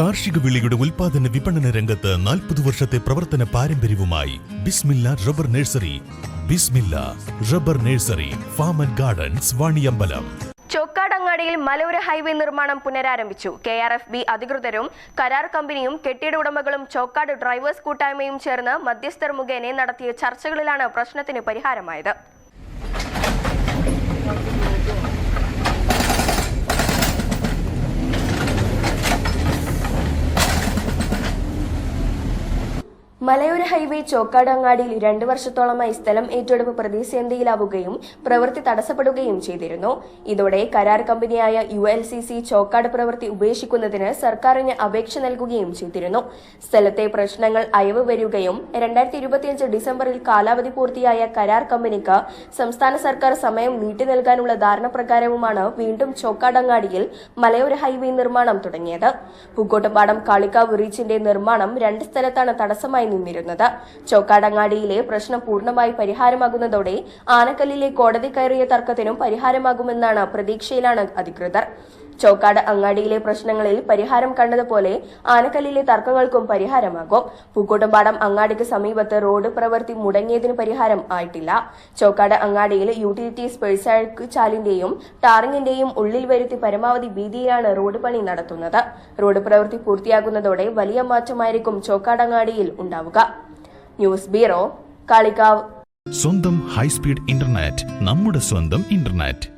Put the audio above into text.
കാർഷിക വിളിയുടെ ഉൽപാദന വിപണന രംഗത്ത് നാൽപ്പത് വർഷത്തെ പ്രവർത്തന പാരമ്പര്യവുമായി Bismilla rubber nursery. Bismilla rubber nursery farm and gardens Vaniyambalam. ചൊക്കാടങ്ങാടിയിൽ മലയോര ഹൈവേ നിർമ്മാണം പുനരാരംഭിച്ചു. കെ ആർ എഫ് ബി അധികൃതരും കരാർ കമ്പനിയും കെട്ടിട ഉടമകളും ചോക്കാട് ഡ്രൈവേഴ്സ് കൂട്ടായ്മയും ചേർന്ന് മധ്യസ്ഥർ മുഖേന നടത്തിയ ചർച്ചകളിലാണ് പ്രശ്നത്തിന് പരിഹാരമായത്. മലയോര ഹൈവേ ചോക്കാടങ്ങാടിയിൽ രണ്ടു വർഷത്തോളമായി സ്ഥലം ഏറ്റെടുപ്പ് പ്രതിസന്ധിയിലാവുകയും പ്രവൃത്തി തടസ്സപ്പെടുകയും ചെയ്തിരുന്നു. ഇതോടെ കരാർ കമ്പനിയായ U L C C Chokkad പ്രവൃത്തി ഉപേക്ഷിക്കുന്നതിന് സർക്കാരിന് അപേക്ഷ നൽകുകയും ചെയ്തിരുന്നു. സ്ഥലത്തെ പ്രശ്നങ്ങൾ അയവ് വരികയും രണ്ടായിരത്തി ഇരുപത്തിയഞ്ച് ഡിസംബറിൽ കാലാവധി പൂർത്തിയായ കരാർ കമ്പനിക്ക് സംസ്ഥാന സർക്കാർ സമയം നീട്ടി നൽകാനുള്ള ധാരണ പ്രകാരവുമാണ് വീണ്ടും ചോക്കാടങ്ങാടിയിൽ മലയോര ഹൈവേ നിർമ്മാണം തുടങ്ങിയത്. പൂക്കോട്ടുപാടം കാളിക്കാവ് റീച്ചിന്റെ നിർമ്മാണം രണ്ട് സ്ഥലത്താണ് തടസ്സമായി നിന്നിരുന്നത്. ചോക്കാടങ്ങാടിയിലെ പ്രശ്നം പൂർണമായി പരിഹാരമാകുന്നതോടെ ആനക്കല്ലിലെ കോടതി കയറിയ തർക്കത്തിനും പരിഹാരമാകുമെന്നാണ് പ്രതീക്ഷയിലാണ് അധികൃതർ. ചോക്കാട് അങ്ങാടിയിലെ പ്രശ്നങ്ങളിൽ പരിഹാരം കണ്ടതുപോലെ ആനക്കല്ലിലെ തർക്കങ്ങൾക്കും പരിഹാരമാകും. പൂക്കോട്ടുംപാടം അങ്ങാടിക്ക് സമീപത്ത് റോഡ് പ്രവൃത്തി മുടങ്ങിയതിന് പരിഹാരം ആയിട്ടില്ല. ചോക്കാട് അങ്ങാടിയിൽ യൂട്ടിലിറ്റീസ് പെഴ്സാഴ്ക്ക് ചാലിന്റെയും ടാറിങ്ങിന്റെയും ഉള്ളിൽ വരുത്തി പരമാവധി വീതിയിലാണ് റോഡ് പണി നടത്തുന്നത്. റോഡ് പ്രവൃത്തി പൂർത്തിയാകുന്നതോടെ വലിയ മാറ്റമായിരിക്കും ചോക്കാടങ്ങാടിയിൽ ഉണ്ടാവുക. ന്യൂസ് ബ്യൂറോ കാളിക്കാവ് സ്വന്തം ഹൈസ്പീഡ് ഇന്റർനെറ്റ് നമ്മുടെ സ്വന്തം ഇന്റർനെറ്റ്.